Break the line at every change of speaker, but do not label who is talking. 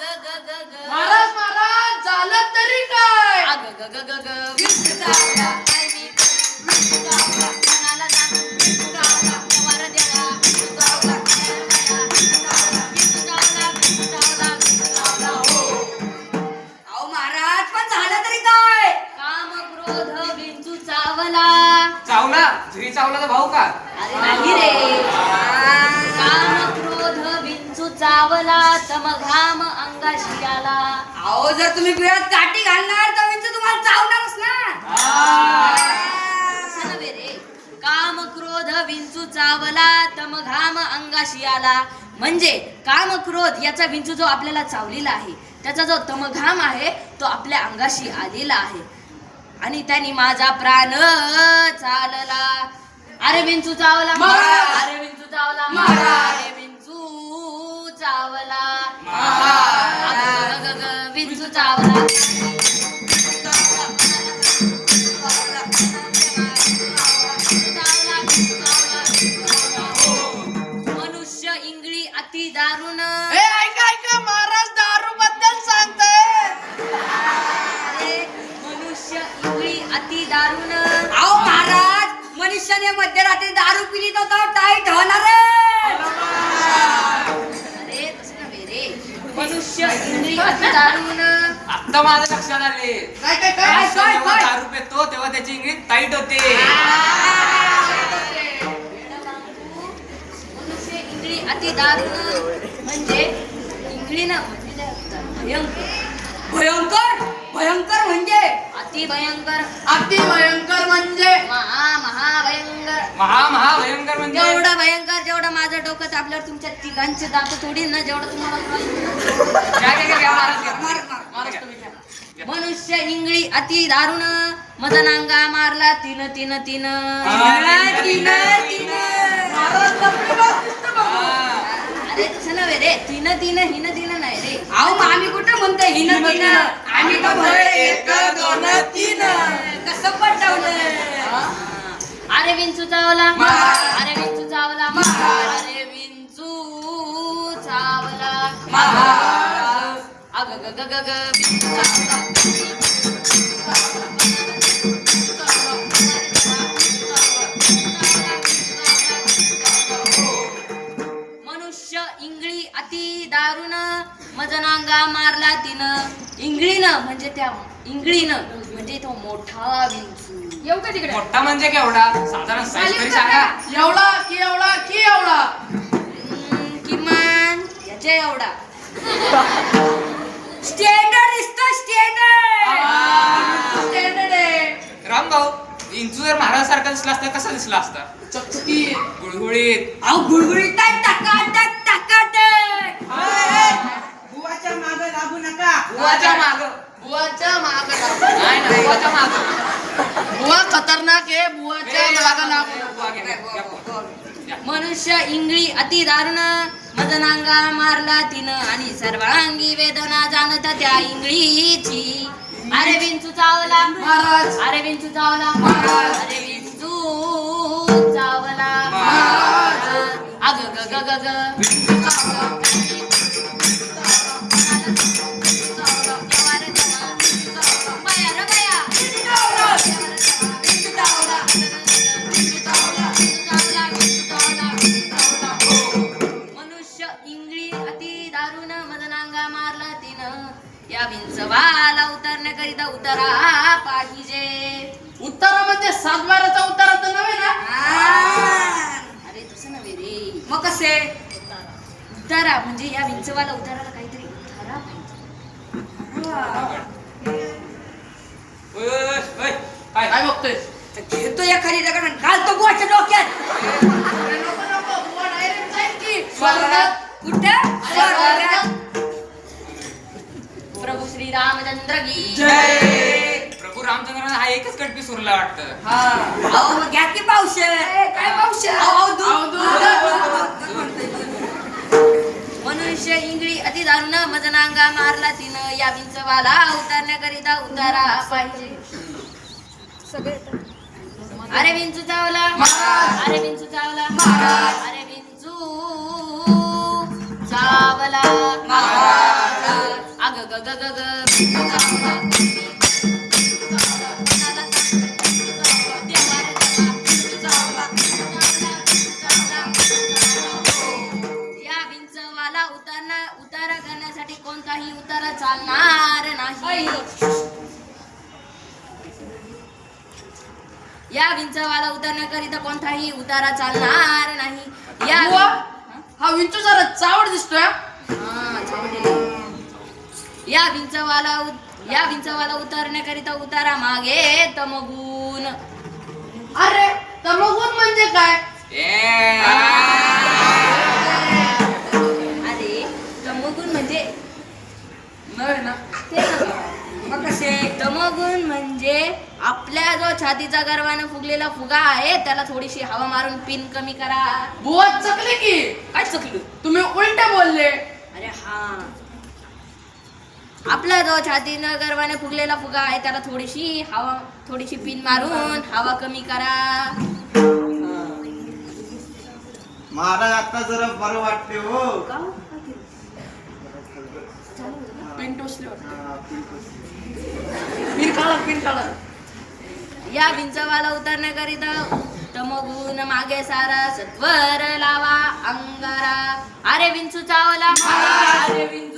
महाराज महाराज झालं तरी काय?
ग ग ग
ग झुरी चावला तर भाऊ का?
अरे नाही रे. काम क्रोध विंचू चावला तम घाम अंगाशी आला.
अहो जर तुम्ही बिळात काठी घालणार तर विंचू तुम्हाला चावणारच ना
नव्हे रे. काम क्रोध विंचू चावला तम घाम अंगाशी आला. म्हणजे काम क्रोध याचा विंचू जो आपल्याला चावलेला आहे त्याचा जो तमघाम आहे तो आपल्या अंगाशी आलेला आहे. आणि त्यांनी माझा प्राण चालला. अरे विंचू चावला! अरे विंचू चावला! अरे विंचू चावला विंचू चावला. मनुष्य इंगळी अति दारुण.
मनुष्याने मध्यरात्री दारू पिली तर तो टाईट होणार
अरे तसं नव्हे रे. मनुष्य इंगळी
आता माझं लक्षात आले.
काय काय काय
मनुष्य
काय,
जेव्हा
काय?
दारू पितो तेव्हा त्याची इंग्लिश टाईट होते.
मनुष्य इंगळी अति दारुण म्हणजे इंगळीनं म्हणजे काय होतं? भयंकर
भयंकर भयंकर म्हणजे
अति भयंकर
अति भयंकर म्हणजे?
महा महाभयंकर
महा महा भयंकर म्हणजे?
जेवढं भयंकर जेवढं माझं डोकं आपल्यावर तुमच्या तिघांचे दात थोडी ना जेवढं तुम्हाला. मनुष्य इंगळी अति दारुण. मदनांगा मारला तीन तीन तीन.
तीन, तीन, तीन.
महाराज लपडी बाज दिसतं बघ.
हा.
नव्हे रे तीन तीन हिन तीन नाही रे
अहो मग आम्ही कुठं म्हणतो हिन तिन. आम्ही तर
म्हणतोय
म्हणतोय
एक, दोन, तीन.
कसं पटवलं
अरे विंचू चावला. अरे विंचू चावला. अरे विंचू चावला. अग ग ग ग ग विंचू चावला दारुण मजनांगा मारला तिनं. इंगळीनं म्हणजे त्या इंगळीनं म्हणजे तो मोठा विंचू.
येऊ का तिकडे?
मोठा म्हणजे केवढा? साधारण साईज तरी सांगा.
एवढा की एवढा की एवढा?
हम्म, किमान याच्या एवढा.
स्टँडर्ड दिसतो स्टँडर्ड.
स्टँडर्ड आहे.
राम भाऊ इंचू जर महाराज सारखा दिसला असता कसा दिसला असता?
चकचकीत.
गुळगुळीत.
अहो गुळगुळीत टकाटक
बुवाच्या मागे लागू नका
बुवाच्या माग
बुवाच्या माग
नाही ना बुवाच्या माग.
बुवा खतरनाक आहे बुवाच्या माग लागू
मनुष्य इंगळी अति दारुण मदनांगा मारला तिनं. आणि सर्वांगी वेदना जाणत त्या इंगळीची. अरे विंचू चावला.
महाराज.
अरे विंचू चावला.
महाराज.
अरे विंचू चावला.
महाराज.
अग ग ग ग ग. या विंचवाला उतरण्याकरिता उतरा पाहिजे.
उत्तरा म्हणजे सातबाराचा उत्तरा तर नव्हे ना?
अरे तसं नव्हे रे.
मग कसे?
उतारा म्हणजे या विंचवाला उताराला काहीतरी उतारा पाहिजे.
ओय, ओय, ओय, काय?
काय बघतोय?
तर घेतो दगड आणि घालतो बुवाच्या डोक्यात. कुठं.
प्रभू श्री रामचंद्र की.
जय! प्रभू रामचंद्रांना हा एकच कटपीस उरला वाटतं.
हा.
अहो मग घ्या की पावशे
काय पावशे
अहो, अहो, दूध.
अहो, दूध.
मनुष्य इंगळी अति दारुण मजनांगा मारला तिनं. या विंचवाला उतरण्याकरिता उतारा पाहिजे. अरे विंचू चावला.
महाराज.
अरे विंचू चावला.
महाराज.
अरे विंचू चावला.
महाराज.
अग ग ग ग या विंचवाला उतारना उतारा करण्यासाठी कोणताही उतारा चालणार नाही या विंचवाला उतरण्याकरिता कोणताही उतारा चालणार नाही या
हा विंचू जरा चावड दिसतोय
या विंचवाला या विंचवाला उतरण्याकरिता उतारा मागे तमगुण.
अरे तमगुण म्हणजे काय?
ए,
अरे तमगुण म्हणजे
ना?
ते. मग कसे? तमगुण म्हणजे आपल्या जो छातीचा गर्वानं फुगलेला फुगा आहे त्याला थोडीशी हवा मारून पिन कमी करा.
बुवा चकले की?
काय चुकलं?
तुम्ही उलटे बोलले.
अरे हा. आपला जो छातीनं गर्वाने फुगलेला फुगा आहे त्याला थोडीशी हवा थोडीशी पिन मारून हवा कमी करा.
महाराज आता जरा बरं वाटते हो.
पिन टोचले वाटतं.
पिंटू.
पिन काढा पिन काढा.
या विंचवाला उतरण्याकरिता तमगुण मागे सारा सत्वर लावा अंगारा. अरे विंचू चावला.
अरे विंचू